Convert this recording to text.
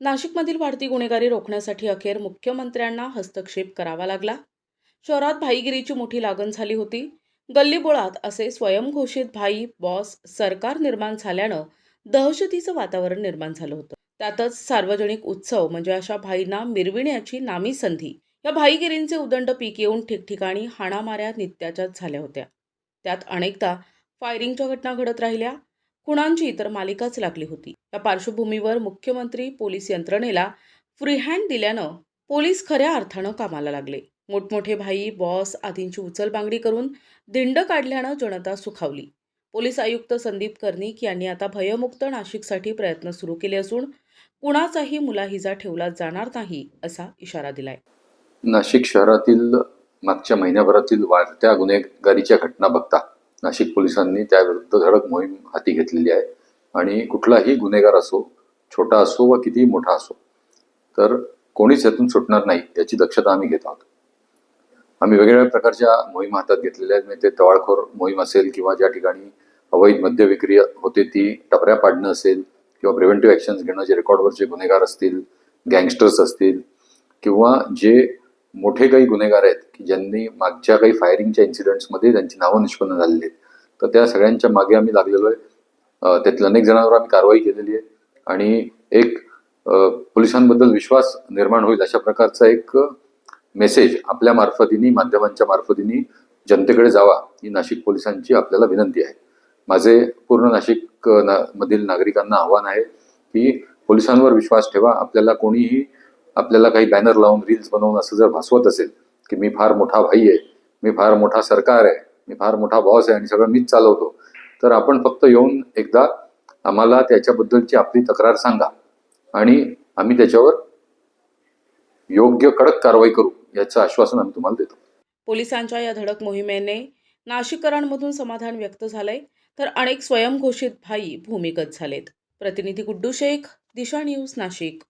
नाशिकमधील वाढती गुन्हेगारी रोखण्यासाठी अखेर मुख्यमंत्र्यांना हस्तक्षेप करावा लागला. शहरात भाईगिरीची मोठी लागण झाली होती. गल्लीबोळात असे स्वयंघोषित भाई बॉस सरकार निर्माण झाल्यानं दहशतीचं वातावरण निर्माण झालं होतं. त्यातच सार्वजनिक उत्सव म्हणजे अशा भाईंना मिरविण्याची नामी संधी या भाईगिरींचे उदंड पीक येऊन ठिकठिकाणी हाणामाऱ्या नित्याच्याच झाल्या होत्या. त्यात अनेकदा फायरिंगच्या घटना घडत राहिल्या. खुणांची इतर मालिकाच लागली होती. या पार्श्वभूमीवर मुख्यमंत्री पोलीस यंत्रणेला फ्री हँड दिल्यानं पोलीस खऱ्या अर्थानं कामाला लागले. मोठमोठे भाई बॉस आदींची उचलबांगडी करून धिंड काढल्यानं जनता सुखावली. पोलीस आयुक्त संदीप कर्णिक यांनी आता भयमुक्त नाशिकसाठी प्रयत्न सुरू केले असून कुणाचाही मुलाहिजा ठेवला जाणार नाही असा इशारा दिलाय. नाशिक शहरातील मागच्या महिन्याभरातील वाढत्या गुन्हेगारीच्या घटना बघता नाशिक पोलिसांनी त्याविरुद्ध धडक मोहीम हाती घेतलेली आहे. आणि कुठलाही गुन्हेगार असो छोटा असो व कितीही मोठा असो तर कोणीच यातून सुटणार नाही याची दक्षता आम्ही घेत आहोत. आम्ही वेगवेगळ्या प्रकारच्या मोहीम हातात घेतलेल्या आहेत. म्हणजे ते टवाळखोर मोहीम असेल किंवा ज्या ठिकाणी अवैध मद्य विक्री होते ती टपऱ्या पाडणं असेल किंवा प्रिव्हेंटिव्ह ॲक्शन्स घेणं जे रेकॉर्डवरचे गुन्हेगार असतील गँगस्टर्स असतील किंवा जे मोठे काही गुन्हेगार आहेत की ज्यांनी मागच्या काही फायरिंगच्या इन्सिडेंट्समध्ये त्यांची नावं निष्पन्न झालेली आहेत. तर त्या सगळ्यांच्या मागे आम्ही लागलेलो आहे. त्यातल्या अनेक जणांवर आम्ही कारवाई केलेली आहे. आणि एक पोलिसांबद्दल विश्वास निर्माण होईल अशा प्रकारचा एक मेसेज आपल्या मार्फतीने माध्यमांच्या मार्फतीने जनतेकडे जावा ही नाशिक पोलिसांची आपल्याला विनंती आहे. माझे पूर्ण नाशिक ना मधील नागरिकांना आव्हान आहे की पोलिसांवर विश्वास ठेवा. आपल्याला कोणीही आपल्याला काही बॅनर लावून रील्स बनवून असं जर भासवत असेल की मी फार मोठा भाई आहे मी फार मोठा सरकार आहे मी फार मोठा बॉस आहे आणि सगळं मीच चालवतो तर आपण फक्त येऊन एकदा आम्हाला त्याच्याबद्दलची आपली तक्रार सांगा आणि आम्ही त्याच्यावर योग्य कडक कारवाई करू याचं आश्वासन आम्ही तुम्हाला देतो. पोलिसांच्या या धडक मोहिमेने नाशिककरांमधून समाधान व्यक्त झालंय तर अनेक स्वयंघोषित भाई भूमिगत झालेत. प्रतिनिधी गुड्डू शेख दिशा न्यूज नाशिक.